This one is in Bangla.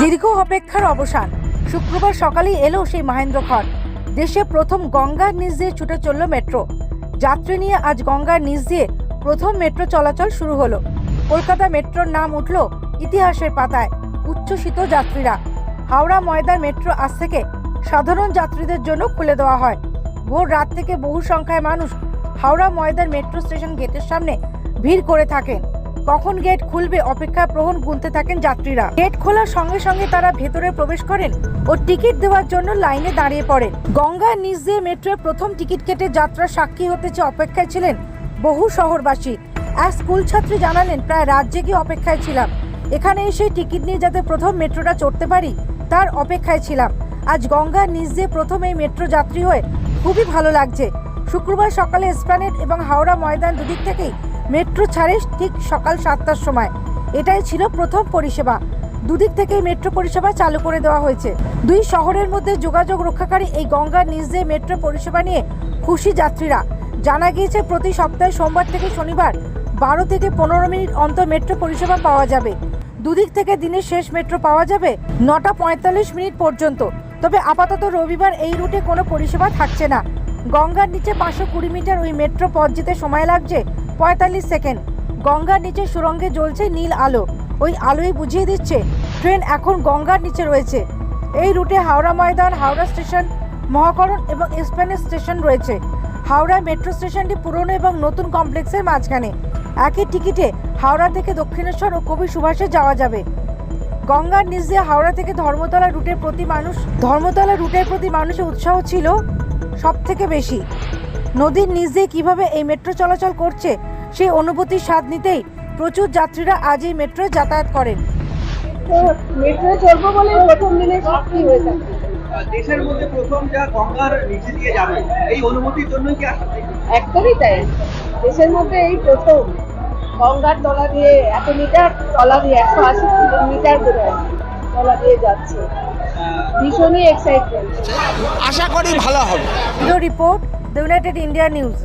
দীর্ঘ অপেক্ষার অবসান। শুক্রবার সকালেই এলো সেই মহেন্দ্র খড়। দেশে প্রথম গঙ্গার নিচ দিয়ে ছুটে চলল মেট্রো। যাত্রী নিয়ে আজ গঙ্গার নিচ দিয়ে প্রথম মেট্রো চলাচল শুরু হলো। কলকাতা মেট্রোর নাম উঠল ইতিহাসের পাতায়, উচ্ছ্বসিত যাত্রীরা। হাওড়া ময়দান মেট্রো আজ থেকে সাধারণ যাত্রীদের জন্য খুলে দেওয়া হয়। ভোর রাত থেকে বহু সংখ্যায় মানুষ হাওড়া ময়দান মেট্রো স্টেশন গেটের সামনে ভিড় করে থাকেন। কখন গেট খুলবে অপেক্ষা প্রহণ গুনতে থাকেন যাত্রীরা। গেট খোলার সঙ্গে সঙ্গে তারা ভেতরে প্রবেশ করেন ও টিকিট দেওয়ার জন্য লাইনে দাঁড়িয়ে পড়েন। গঙ্গা নিচ দিয়ে মেট্রোয় প্রথম টিকিট কেটে যাত্রার সাক্ষী হতে চেয়ে অপেক্ষায় ছিলেন বহু শহরবাসী। এক স্কুল ছাত্রী জানালেন, প্রায় রাত জেগে অপেক্ষায় ছিলাম। এখানে এসে টিকিট নিয়ে যাতে প্রথম মেট্রোটা চড়তে পারি, তার অপেক্ষায় ছিলাম। আজ গঙ্গা নিজ দিয়ে প্রথম এই মেট্রো যাত্রী হয়ে খুবই ভালো লাগছে। শুক্রবার সকালে এসপ্লানেড এবং হাওড়া ময়দান দুদিক থেকেই মেট্রো ছাড়ে ঠিক সকাল সাতটার সময়। এটাই ছিল প্রথম পরিষেবা। দুদিক থেকেই মেট্রো পরিষেবা চালু করে দেওয়া হয়েছে। দুই শহরের মধ্যে যোগাযোগ রক্ষাকারী এই গঙ্গার নিচ দিয়ে মেট্রো পরিষেবা নিয়ে খুশি যাত্রীরা। জানা গিয়েছে, প্রতি সপ্তাহে সোমবার থেকে শনিবার বারো থেকে পনেরো মিনিট অন্তর মেট্রো পরিষেবা পাওয়া যাবে। দুদিক থেকে দিনের শেষ মেট্রো পাওয়া যাবে নটা পঁয়তাল্লিশ মিনিট পর্যন্ত। তবে আপাতত রবিবার এই রুটে কোনো পরিষেবা থাকছে না। গঙ্গার নিচে পাঁচশো কুড়ি মিটার ওই মেট্রো পথ যেতে সময় লাগছে। পঁয়তাল্লিশ সেকেন্ড। গঙ্গার নিচে সুরঙ্গে জ্বলছে নীল আলো। ওই আলোই বুঝিয়ে দিচ্ছে, ট্রেন এখন গঙ্গার নিচে রয়েছে। এই রুটে হাওড়া ময়দান, হাওড়া স্টেশন, মহাকরণ এবং এসপ্যানেজ স্টেশন রয়েছে। হাওড়া মেট্রো স্টেশনটি পুরনো এবং নতুন কমপ্লেক্সের মাঝখানে। একই টিকিটে হাওড়া থেকে দক্ষিণেশ্বর ও কবি সুভাষে যাওয়া যাবে। গঙ্গার নিচ দিয়ে হাওড়া থেকে ধর্মতলা রুটের প্রতি মানুষ ধর্মতলা রুটের প্রতি মানুষের উৎসাহ ছিল সব থেকে বেশি। নদীর নিচ দিয়ে কীভাবে এই মেট্রো চলাচল করছে সেই অনুভূতির স্বাদ নিতেই প্রচুর যাত্রীরা আজ এই মেট্রোয় যাতায়াত করেন। মেট্রো চলবো বলে প্রথম দিনে সাক্ষী হয়ে থাকে। দেশের মধ্যে প্রথম যা গঙ্গার নিচে দিয়ে যাবে এই অনুমতির জন্যই কি আসা একদমই তাই। দেশের মধ্যে এই প্রথম গঙ্গার তলা দিয়ে এত মিটার তলা দিয়ে একশো আশি মিটার বোধ তলা দিয়ে যাচ্ছে। ভীষণই এক্সাইটমেন্ট আশা করি ভালো হবে। Report the United India news